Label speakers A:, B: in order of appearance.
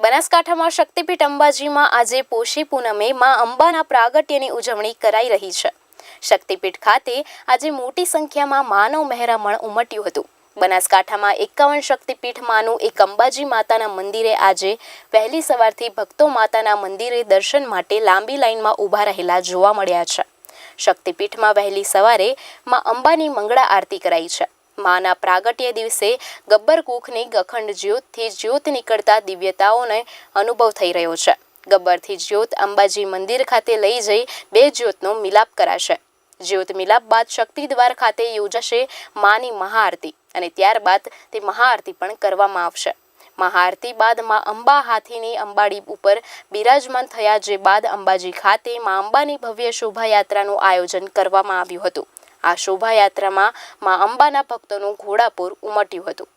A: બનાસકાંઠામાં શક્તિપીઠ અંબાજીમાં આજે પોષી પૂનમે માં અંબાના પ્રાગટ્યની ઉજવણી કરાઈ રહી છે. શક્તિપીઠ ખાતે આજે મોટી સંખ્યામાં માનવ મહેરામણ ઉમટ્યું હતું. બનાસકાંઠામાં એકાવન શક્તિપીઠમાંનું એક અંબાજી માતાના મંદિરે આજે વહેલી સવારથી ભક્તો માતાના મંદિરે દર્શન માટે લાંબી લાઇનમાં ઊભા રહેલા જોવા મળ્યા છે. શક્તિપીઠમાં વહેલી સવારે માં અંબાની મંગળા આરતી કરાઈ છે. માના પ્રાગટ્ય દિવસે ગબ્બર કૂખની અખંડ જ્યોતથી જ્યોત નીકળતા દિવ્યતાઓને અનુભવ થઈ રહ્યો છે. ગબ્બરથી જ્યોત અંબાજી મંદિર ખાતે લઈ જઈ બે જ્યોતનો મિલાપ કરાશે. જ્યોત મિલાપ બાદ શક્તિ દ્વાર ખાતે યોજાશે માની મહાઆરતી અને ત્યારબાદ તે મહાઆરતી પણ કરવામાં આવશે. મહાઆરતી બાદ મા અંબા હાથીની અંબાડી ઉપર બિરાજમાન થયા જે બાદ અંબાજી ખાતે મા અંબાની ભવ્ય શોભાયાત્રાનું આયોજન કરવામાં આવ્યું હતું. આ શોભાયાત્રામાં મા અંબાના ભક્તોનું ઘોડાપૂર ઉમટ્યું હતું.